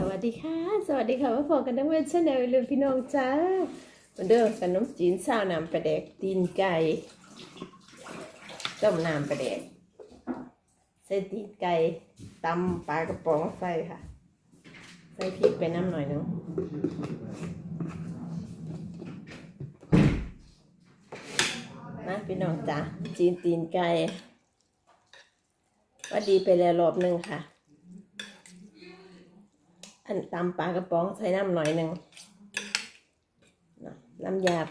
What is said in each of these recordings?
สวัสดีค่ะ สวัสดีค่ะมาพบกันทั้งเว็บชาแนลเลยพี่น้องจ้าวันเดิมขนมจีนซาวน้ำปลาแดกตีนไก่ต้มน้ำปลาแดกใส่ตีนไก่ตำปลากระป๋องใส่ค่ะ ใส่พริกไปน้ำหน่อยนึงนะพี่น้องจ้าจีนตีนไก่ว่าดีไปแล้วรอบหนึ่งค่ะ อันตำปลากระป๋องใส่น้ำหน่อยหนึ่งน่ะน้ำยาบ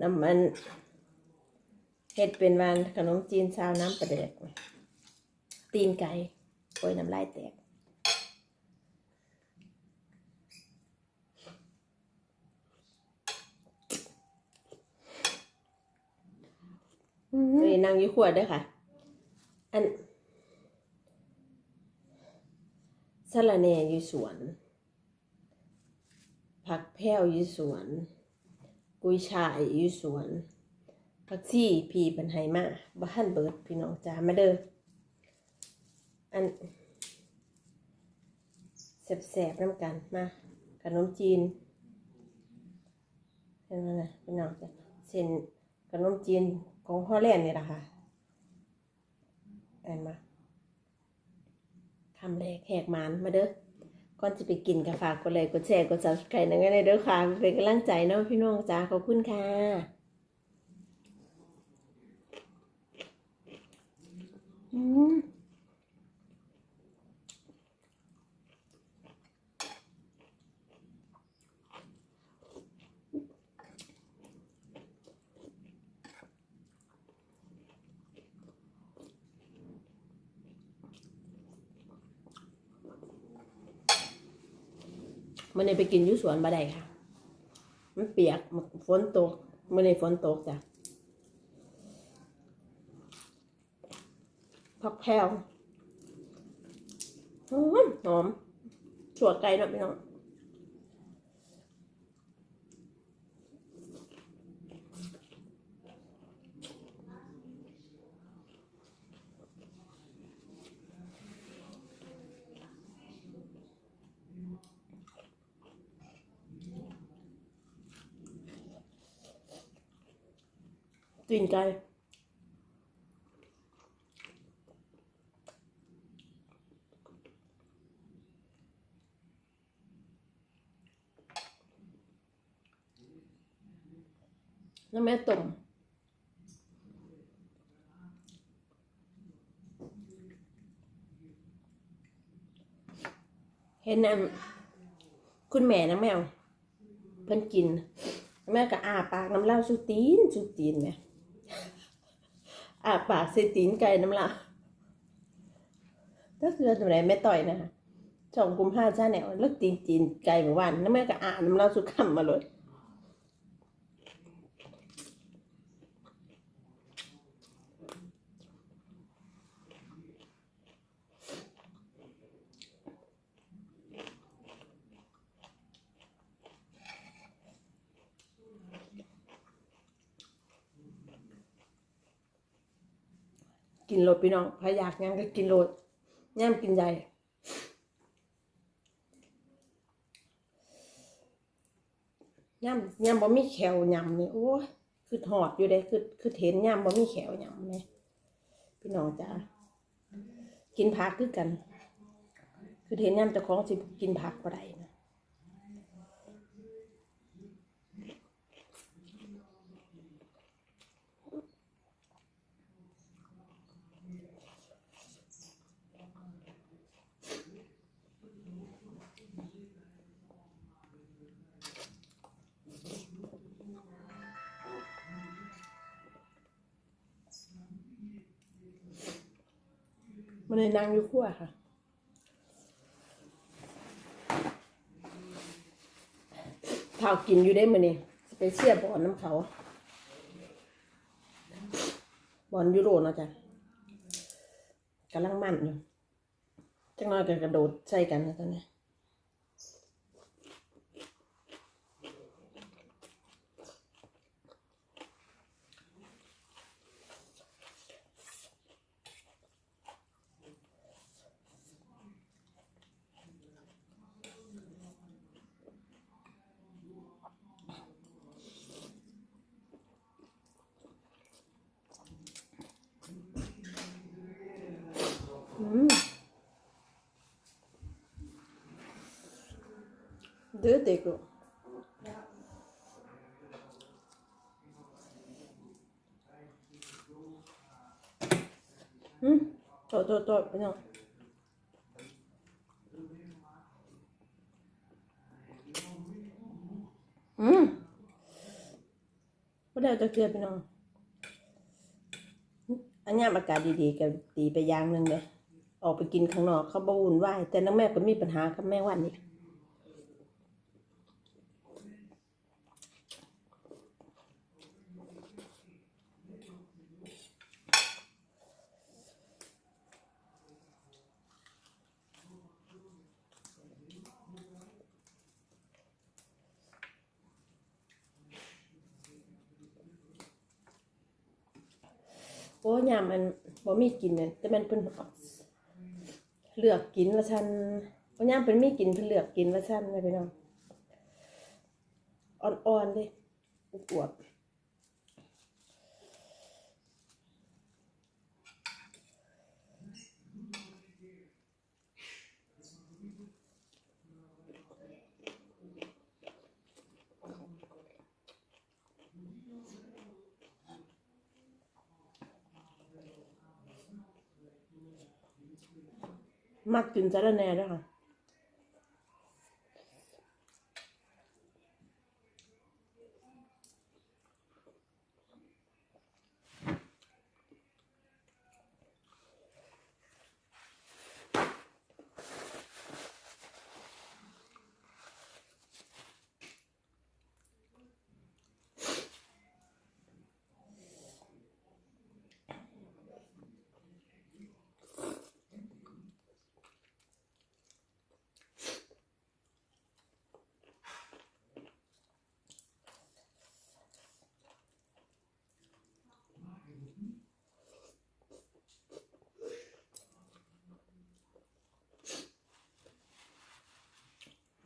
น้ำมันเห็ดเป็นวันขนมจีนซาวน้ำปลาแดกตีนไก่โอ้ยน้ำลายแตกเลยนั่งอยู่ขวดด้วยค่ะ อัน สะระแหน่อยู่สวน ผักแพ้วอยู่สวน กุยช่ายอยู่สวนผักซี่พีเป็นไฮมาบ้านเบิดพี่น้องจ้ามาเด้ออันแสบๆน้ำกันมาขนมจีนเห็นไหมนะพี่น้องจ้าเส้นขนมจีนของฮอลแลนด์นี่แหละค่ะเห็นไหม ทำแรกแหกมันมาเด้อก่อนจะไปกินก็ฝากกดไลค์กดแชร์กด subscribe นั่นก็ได้เด้อค่ะเป็นกำลังใจเนาะพี่น้องจ้าขอบคุณค่ะอืม มันเลยไปกินยุสวนบ่ได้ค่ะ มันเปียกฝนตกมันเลยฝนตกจ้ะผักแพลวหอม สวดไก่หน่อยพี่น้อง ตีนไก่แล้วแม่ต้มเห็นนั่นคุณแม่นะแมวเพิ่นกิน แม่ก็อาปากน้ำเหล้าสุตีนสุตีนเนี่ อาปากเสตีนไก่น้ำเหล้าก็คือทำไรไม่ต่อยนะคะสองกุมภาชาแนวเลิกตีนจีนไก่เมื่อวานนั่นแม่ก็อาน้ำเล้าสุขำมาเลย กินโลดพี่น้องพยากยังก็กินโลดย่ำกินใหญ่ย่ำย่ำบ่มีแขวยำนี่โอ้คือหอดอยู่เด้คือคือเห็นย่ำบ่มีแขวยำเลยพี่น้องจ้ากินผักคือกัน คือเห็นย่ำเจ้าของสิกินผักบ่ได้ มันเลยนั่งอยู่ขั้วค่ะข้าวกินอยู่ได้มือนี้สเปเชียบอนน้ำเขาบอนยูโรเนาะจ้ะกำลังมั่นอยู่จังน้อยก็กระโดดใส่กันนะตอนนี้ เดือดเด็กลูกอืมโตโตโตไปน้องอืมก็ได้เอาจะเกลือไปน้อง อันนี้อากาศดีๆกันดีไปอย่างหนึ่งเลยออกไปกินข้างนอกเขาบ่วุ่นวายแต่น้องแม่ก็มีปัญหากับแม่วันนี่ โอ้ยามมันบ่มีกินเนี่ยแต่มันเป็นเลือกกินว่าฉันเพราะยามเป็นมีกินเพิ่นเลือกกินว่าฉันไม่พี่น้องอ่อนๆเด้อวบ มักกินสะระแหน่ด้วยค่ะ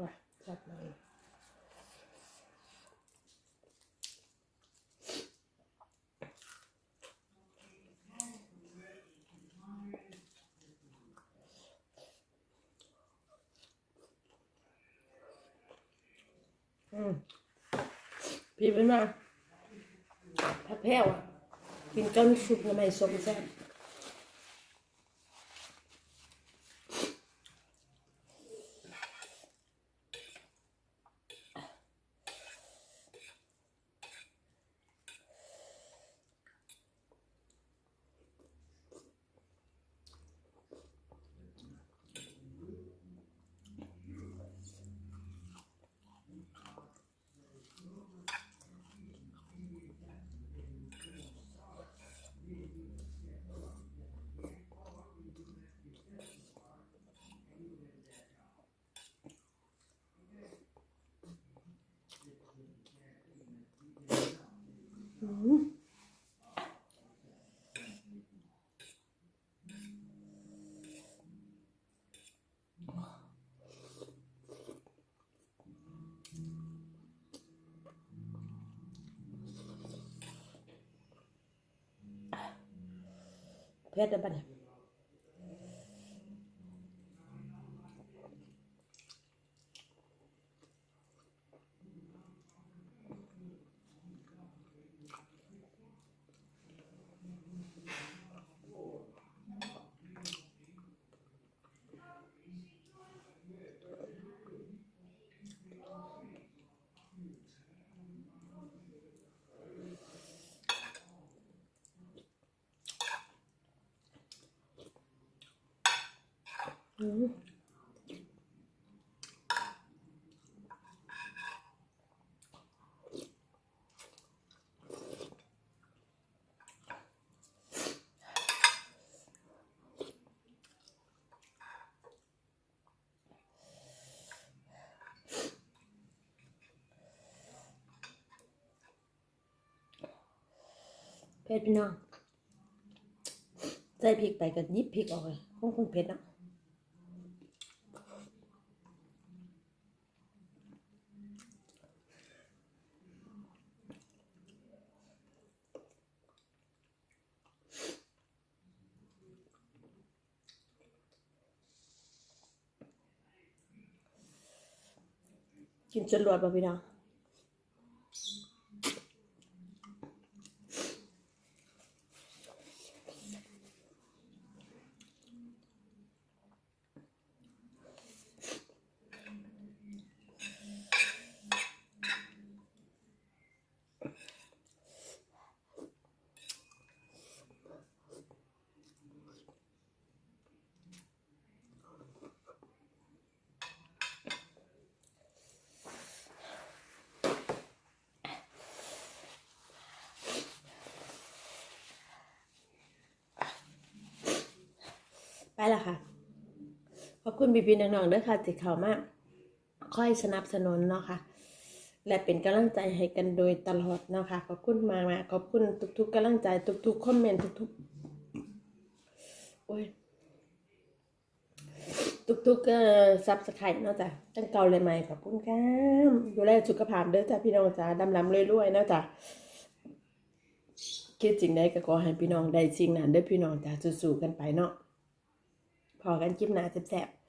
ว้าจัดเลย อืม พี่เป็นมาผักแพ้วอะ กินก้อนซุปทำไมสมแซ่บ เผ็ดไเผ็ดพี่น้องใส่พริกไปก็หยิบพริกออกเลยคงคงเผ็ดนะ อกินจนรวดป่ะพี่น้อง ไป ละค่ะ ขอบคุณบีบีน้องๆด้วยค่ะติดข่าวมากค่อยสนับสนุนเนาะค่ะ และเป็นกำลังใจให้กันโดยตลอดเนาะค่ะ ขอบคุณมากมาขอบคุณทุกๆกำลังใจทุกๆคอมเมนต์ทุกๆโอ้ยทุกๆเอ่อซับสไครต์เนาะจ้ะตั้งเก่าเลยไหม่ขอบคุณครับดูแลสุขภาพเด้อจ้ะพี่น้องจ้ะดำลำรวยๆเนาะจ้ะคิดจริงได้ก็ขอให้พี่น้องได้สิ่งนั้นเด้อพี่น้องจ้ะสู้ๆกันไปเนาะ พอกันคลิปหน้าแซ่บๆ